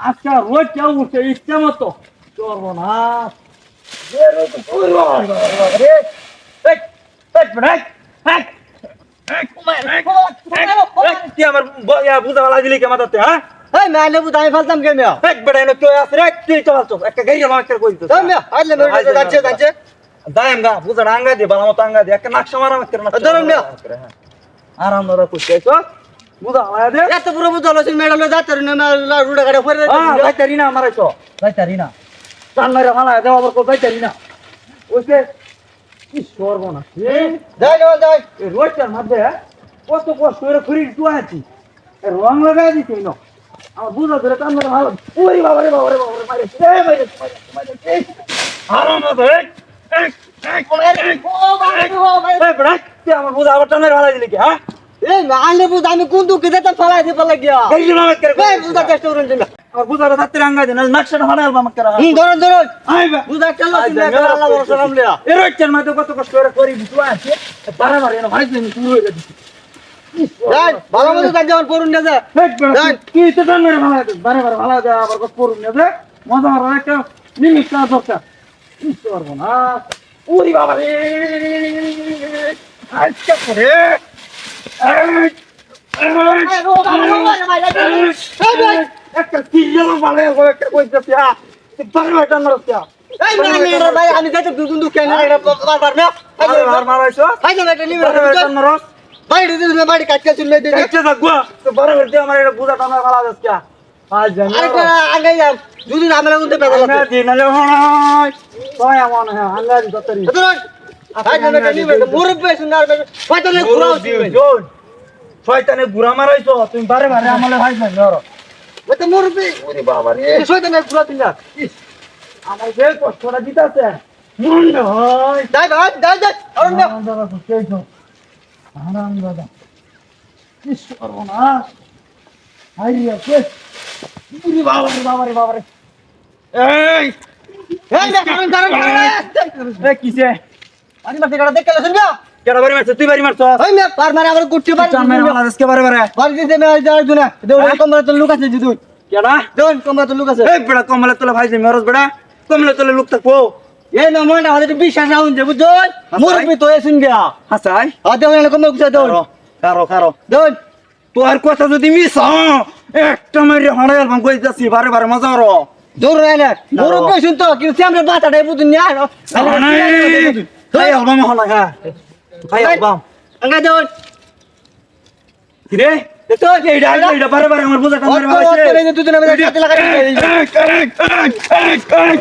আজকে রোজ কেউ উঠছে ইচ্ছা মতো। চলবো না। হ্যাঁ। আরাম দাদা কইছে তো বুঝা আয়া দে এত পুরো বুঝ হলো মেডালে যাচ্ছে না রুডা গাড়ি হ্যাঁ যাইতারি না মারাইছো যাইতারি না টান মারা মালা দেওয়া আবার কো যাইতারি না ওইসে কি সরব না যাই যাই যাই এই রোজটার মধ্যে কত কষ্ট করে টু আছি রং লাগাই দিছি ন আমার বুঝা ধরে টান মারা ভালো ওরে বাবা রে বাবা রে বাবা রে মারে এ মারে মারে আরাম দাদা এক এক আমার আবার টান ভালো দিলি কি হ্যাঁ এই আইলে বুঝ আমি কোন দুঃখে যেতাম ফেলাই দিতে লাগিয়া গাড়ি মারা করে এই বুঝা চেষ্টা করুন তুমি আমার বুঝাটা তাতে রাঙ্গা দিন নকশাটা হানা আমাকে করা হুম ধরুন ধরুন। আইবা বুঝা চলো মেলা আল্লাহ ভরসা নাম লিয়া। এরোচ্ছের মধ্যে কত কষ্ট করে করি দিতু আছে বারবার এনে ভাই তুমি শুরু হয়ে গেছে। যাই ভালো মতো যাই যেমন পড়ুন না যা কি তো টান মেরে ভালো বারে বারে ভালো আছে আবার কত পড়ুন না মজা মারার একটা লিমিট না দরকার। কি করব ওরে বাবা রে। আচ্ছা করে একটা কিলো ভালো একটা কইতেছি বারে বারে টান মারছে এই না মেরে ভাই আমি যাইতে দুগুন দুঃখে না এটা বারবার না আর মারাইছো ভাই না এটা নিবে টান মারছ ভাই দিদি বাড়ি কাটকে চলে দিদি দেখছে থাকব তো বড় করতে আমার এটা বুঝা টানা ভালো যাচ্ছে আজ জানি আরে আগে যাও যদি আমরা হয় হ্যাঁ আল্লাহ দি ভাই ভাই শয়তানে গুড়া মারাইছো তুমি বারে বারে আমলে ভাই না নর ওই তো মুরব্বি। ওরে বাবা রে। এই শয়তানের ঘুরা না আমার যে কষ্টটা দিতাছে মন হয় ভাই অরুণ দাদা বুঝতেইছো আরাম দাদা। কি করব না। হাই রে কে? ওরে বাবা রে বাবা রে বাবা রে। এই এই না কারণ কারণ কিসে? আরে মাসে কাটা দেখে শুনবা কেডা বাড়ি মারছ তুই বাড়ি মারছ ওই মে পার মারে আবার গুটি পার চান মেরে বাংলাদেশকে বারে বারে বাড়ি দিতে মে যাই দুনা দেউল কমরা তো লুক আছে জিদুন কেডা দেউল কমরা তো লুক আছে এই বেড়া কমলে তোলে ভাই যে মেরজ বেড়া কমলে তোলে লুক থাকব এই না মনে আমাদের বিশ্বাস তো হাসাই কুছা কারও কারও তোর কথা যদি মিস একটা মেরে হড়াই আলবাম কই যাচ্ছি বারে বারে মজা দৌড় বাতাটাই বুঝুন না খাই আলবাম হলা হ্যাঁ খাই আলবাম আঙ্গা দেউল কিরে দেখো এইটা এইটা বারে বারে আমার বুঝাটা মেরে অত অত